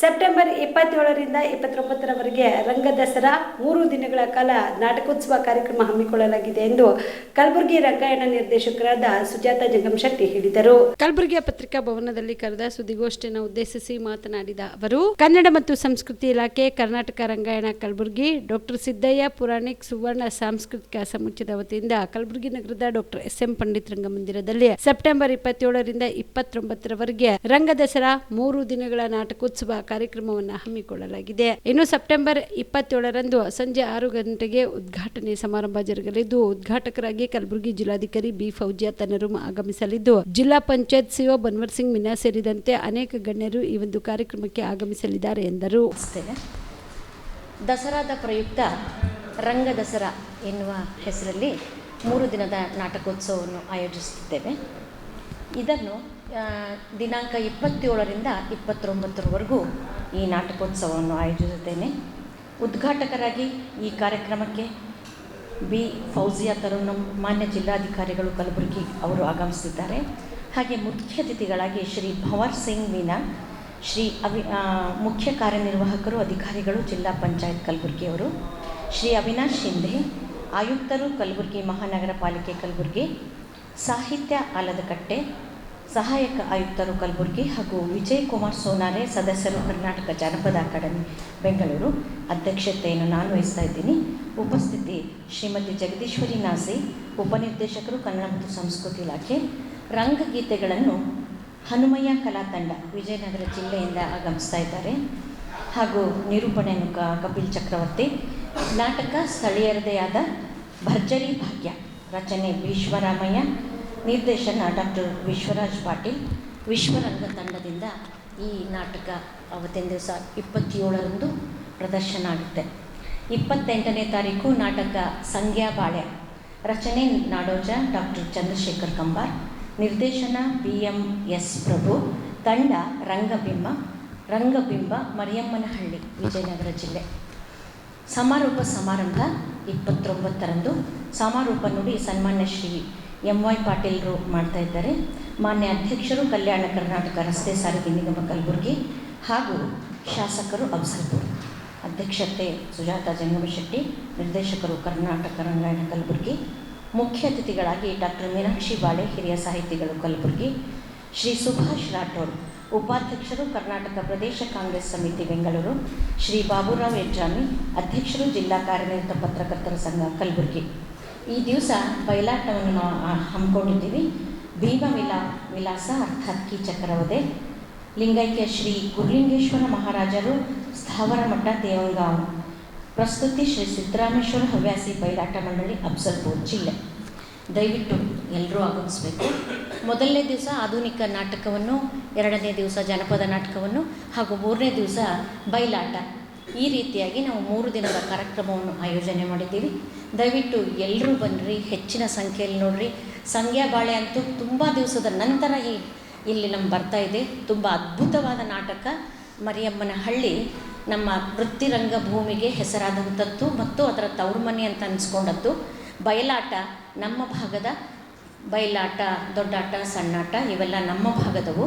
September ಇಪ್ಪತ್ತೇಳರಿಂದ ಇಪ್ಪತ್ತೊಂಬತ್ತರವರೆಗೆ ರಂಗ ದಸರಾ ಮೂರು ದಿನಗಳ ಕಾಲ ನಾಟಕೋತ್ಸವ ಕಾರ್ಯಕ್ರಮ ಹಮ್ಮಿಕೊಳ್ಳಲಾಗಿದೆ ಎಂದು ಕಲಬುರಗಿ ರಂಗಾಯಣ ನಿರ್ದೇಶಕರಾದ ಸುಜಾತ ಜಂಗಮಶೆಟ್ಟಿ ಹೇಳಿದರು. ಕಲಬುರಗಿಯ ಪತ್ರಿಕಾ ಭವನದಲ್ಲಿ ಕರೆದ ಸುದ್ದಿಗೋಷ್ಠಿಯನ್ನು ಉದ್ದೇಶಿಸಿ ಮಾತನಾಡಿದ ಅವರು, ಕನ್ನಡ ಮತ್ತು ಸಂಸ್ಕೃತಿ ಇಲಾಖೆ, ಕರ್ನಾಟಕ ರಂಗಾಯಣ ಕಲಬುರಗಿ, ಡಾಕ್ಟರ್ ಸಿದ್ದಯ್ಯ ಪುರಾಣಿಕ್ ಸುವರ್ಣ ಸಾಂಸ್ಕೃತಿಕ ಸಮುಚ್ಚದ ವತಿಯಿಂದ ಕಲಬುರಗಿ ನಗರದ ಡಾಕ್ಟರ್ ಎಸ್ ಎಂ ಪಂಡಿತ್ ರಂಗಮಂದಿರದಲ್ಲಿ ಸೆಪ್ಟೆಂಬರ್ ಇಪ್ಪತ್ತೇಳರಿಂದ ಇಪ್ಪತ್ತೊಂಬತ್ತರವರೆಗೆ ರಂಗ ದಸರಾ ಮೂರು ದಿನಗಳ ನಾಟಕೋತ್ಸವ ಕಾರ್ಯಕ್ರಮವನ್ನು ಹಮ್ಮಿಕೊಳ್ಳಲಾಗಿದೆ. ಇನ್ನು ಸೆಪ್ಟೆಂಬರ್ ಇಪ್ಪತ್ತೇಳರಂದು ಸಂಜೆ ಆರು ಗಂಟೆಗೆ ಉದ್ಘಾಟನೆ ಸಮಾರಂಭ ಜರುಗಲಿದ್ದು, ಉದ್ಘಾಟಕರಾಗಿ ಕಲಬುರಗಿ ಜಿಲ್ಲಾಧಿಕಾರಿ ಬಿ ಫೌಜಿಯಾ ತನರು ಆಗಮಿಸಲಿದ್ದು, ಜಿಲ್ಲಾ ಪಂಚಾಯತ್ ಸಿಒ ಬನ್ವರ್ ಸಿಂಗ್ ಮಿನಾ ಸೇರಿದಂತೆ ಅನೇಕ ಗಣ್ಯರು ಈ ಒಂದು ಕಾರ್ಯಕ್ರಮಕ್ಕೆ ಆಗಮಿಸಲಿದ್ದಾರೆ ಎಂದರು. ದಸರಾದ ಪ್ರಯುಕ್ತ ರಂಗ ದಸರಾ ಎನ್ನುವ ಹೆಸರಲ್ಲಿ ಮೂರು ದಿನದ ನಾಟಕೋತ್ಸವವನ್ನು ಆಯೋಜಿಸುತ್ತಿದ್ದೇವೆ. ಇದನ್ನು ದಿನಾಂಕ ಇಪ್ಪತ್ತೇಳರಿಂದ ಇಪ್ಪತ್ತೊಂಬತ್ತರವರೆಗೂ ಈ ನಾಟಕೋತ್ಸವವನ್ನು ಆಯೋಜಿಸುತ್ತೇನೆ. ಉದ್ಘಾಟಕರಾಗಿ ಈ ಕಾರ್ಯಕ್ರಮಕ್ಕೆ ಬಿ. ಫೌಜಿಯಾ ತರುಣ್, ಮಾನ್ಯ ಜಿಲ್ಲಾಧಿಕಾರಿಗಳು ಕಲಬುರಗಿ ಅವರು ಆಗಮಿಸಿದ್ದಾರೆ ಹಾಗೆ ಮುಖ್ಯ ಅತಿಥಿಗಳಾಗಿ ಶ್ರೀ ಭವರ್ ಸಿಂಗ್ ಮೀನಾ ಶ್ರೀ ಅವಿ ಮುಖ್ಯ ಕಾರ್ಯನಿರ್ವಾಹಕರು, ಅಧಿಕಾರಿಗಳು, ಜಿಲ್ಲಾ ಪಂಚಾಯತ್ ಕಲಬುರಗಿಯವರು ಶ್ರೀ ಅವಿನಾಶ್ ಶಿಂಧೆ, ಆಯುಕ್ತರು ಕಲಬುರಗಿ ಮಹಾನಗರ ಪಾಲಿಕೆ ಕಲಬುರಗಿ, ಸಾಹಿತ್ಯ ಆಲದಕಟ್ಟೆ ಸಹಾಯಕ ಆಯುಕ್ತರು ಕಲಬುರಗಿ ಹಾಗೂ ವಿಜಯ್ ಕುಮಾರ್ ಸೋನಾರೆ ಸದಸ್ಯರು ಕರ್ನಾಟಕ ಜಾನಪದ ಅಕಾಡೆಮಿ, ಬೆಂಗಳೂರು. ಅಧ್ಯಕ್ಷತೆಯನ್ನು ನಾನು ವಹಿಸ್ತಾ ಇದ್ದೀನಿ. ಉಪಸ್ಥಿತಿ ಶ್ರೀಮತಿ ಜಗದೀಶ್ವರಿ ನಾಸಿ, ಉಪನಿರ್ದೇಶಕರು ಕನ್ನಡ ಮತ್ತು ಸಂಸ್ಕೃತಿ ಇಲಾಖೆ. ರಂಗಗೀತೆಗಳನ್ನು ಹನುಮಯ್ಯ ಕಲಾ ತಂಡ ವಿಜಯನಗರ ಜಿಲ್ಲೆಯಿಂದ ಆಗಮಿಸ್ತಾ ಇದ್ದಾರೆ. ಹಾಗೂ ನಿರೂಪಣೆ ಕ ಕಪಿಲ್ ಚಕ್ರವರ್ತಿ. ನಾಟಕ ಸ್ಥಳೀಯರದೇ ಆದ ಭರ್ಜರಿ ಭಾಗ್ಯ, ರಚನೆ ವಿಶ್ವರಾಮಯ್ಯ ನಿರ್ದೇಶನ ಡಾಕ್ಟರ್ ವಿಶ್ವರಾಜ್ ಪಾಟೀಲ್, ವಿಶ್ವರಂಗ ತಂಡದಿಂದ ಈ ನಾಟಕ ಅವತ್ತಿನ ದಿವಸ ಇಪ್ಪತ್ತೇಳರಂದು ಪ್ರದರ್ಶನ ಆಗುತ್ತೆ. ಇಪ್ಪತ್ತೆಂಟನೇ ತಾರೀಕು ನಾಟಕ ಸಂಗ್ಯಾ ಬಾಳೆ, ರಚನೆ ನಾಡೋಜ ಡಾಕ್ಟರ್ ಚಂದ್ರಶೇಖರ್ ಕಂಬಾರ್, ನಿರ್ದೇಶನ ಬಿ ಎಂ ಎಸ್ ಪ್ರಭು, ತಂಡ ರಂಗಬಿಂಬ ರಂಗಬಿಂಬ ಮರಿಯಮ್ಮನಹಳ್ಳಿ, ವಿಜಯನಗರ ಜಿಲ್ಲೆ. ಸಮಾರೋಪ ಸಮಾರಂಭ ಇಪ್ಪತ್ತೊಂಬತ್ತರಂದು. ಸಮಾರೋಪ ನುಡಿ ಸನ್ಮಾನ್ಯ ಶ್ರೀ ಎಂ ವೈ ಪಾಟೀಲ್ರು ಮಾಡ್ತಾ ಇದ್ದಾರೆ. ಮಾನ್ಯ ಅಧ್ಯಕ್ಷರು ಕಲ್ಯಾಣ ಕರ್ನಾಟಕ ರಸ್ತೆ ಸಾರಿಗೆ ನಿಗಮ ಕಲಬುರಗಿ ಹಾಗೂ ಶಾಸಕರು ಅಫ್ಸಲ್ಪುರ್ ಅಧ್ಯಕ್ಷತೆ ಸುಜಾತ ಜಂಗಮಶೆಟ್ಟಿ, ನಿರ್ದೇಶಕರು ಕರ್ನಾಟಕ ರಂಗಾಯಣ ಕಲಬುರಗಿ, ಮುಖ್ಯ ಅತಿಥಿಗಳಾಗಿ ಡಾಕ್ಟರ್ ಮೀನಾಕ್ಷಿ ಬಾಳೆ, ಹಿರಿಯ ಸಾಹಿತಿಗಳು ಕಲಬುರಗಿ, ಶ್ರೀ ಸುಭಾಷ್ ರಾಠೋಡ್, ಉಪಾಧ್ಯಕ್ಷರು ಕರ್ನಾಟಕ ಪ್ರದೇಶ ಕಾಂಗ್ರೆಸ್ ಸಮಿತಿ ಬೆಂಗಳೂರು, ಶ್ರೀ ಬಾಬುರಾವ್ ಯಜ್ಜಾಮಿ, ಅಧ್ಯಕ್ಷರು ಜಿಲ್ಲಾ ಕಾರ್ಯನಿರತ ಪತ್ರಕರ್ತರ ಸಂಘ ಕಲಬುರಗಿ. ಈ ದಿವಸ ಬಯಲಾಟವನ್ನು ನಾವು ಹಮ್ಮಿಕೊಂಡಿದ್ದೀವಿ. ಭೀಮ ವಿಲಾ, ವಿಲಾಸ ಅರ್ಥಾತ್ ಕಿ ಚಕ್ರವದೆ ಲಿಂಗೈಕ್ಯ ಶ್ರೀ ಗುರುಲಿಂಗೇಶ್ವರ ಮಹಾರಾಜರು, ಸ್ಥಾವರ ಮಠ ದೇವಂಗಾಂವ್ ಪ್ರಸ್ತುತಿ ಶ್ರೀ ಸಿದ್ದರಾಮೇಶ್ವರ ಹವ್ಯಾಸಿ ಬಯಲಾಟ ಮಂಡಳಿ ಅಫ್ಸಲ್ಪುರ್ ಜಿಲ್ಲೆ. ದಯವಿಟ್ಟು ಎಲ್ಲರೂ ಆಗಮಿಸಬೇಕು. ಮೊದಲನೇ ದಿವಸ ಆಧುನಿಕ ನಾಟಕವನ್ನು, ಎರಡನೇ ದಿವಸ ಜನಪದ ನಾಟಕವನ್ನು, ಹಾಗೂ ಮೂರನೇ ದಿವಸ ಬಯಲಾಟ. ಈ ರೀತಿಯಾಗಿ ನಾವು ಮೂರು ದಿನದ ಕಾರ್ಯಕ್ರಮವನ್ನು ಆಯೋಜನೆ ಮಾಡಿದ್ದೀವಿ. ದಯವಿಟ್ಟು ಎಲ್ಲರೂ ಬನ್ನಿರಿ ಹೆಚ್ಚಿನ ಸಂಖ್ಯೆಯಲ್ಲಿ ನೋಡಿರಿ. ಸಂಗ್ಯಾ ಬಾಳೆ ಅಂತೂ ತುಂಬ ದಿವಸದ ನಂತರ ಈ ಇಲ್ಲಿ ನಮ್ಮ ಬರ್ತಾ ಇದೆ. ತುಂಬ ಅದ್ಭುತವಾದ ನಾಟಕ. ಮರಿಯಮ್ಮನ ಹಳ್ಳಿ ನಮ್ಮ ವೃತ್ತಿರಂಗ ಭೂಮಿಗೆ ಹೆಸರಾದಂಥದ್ದು ಮತ್ತು ಅದರ ತವರುಮನೆ ಅಂತ ಅನಿಸ್ಕೊಂಡದ್ದು. ಬಯಲಾಟ ನಮ್ಮ ಭಾಗದ ಬಯಲಾಟ, ದೊಡ್ಡಾಟ, ಸಣ್ಣಾಟ ಇವೆಲ್ಲ ನಮ್ಮ ಭಾಗದವು.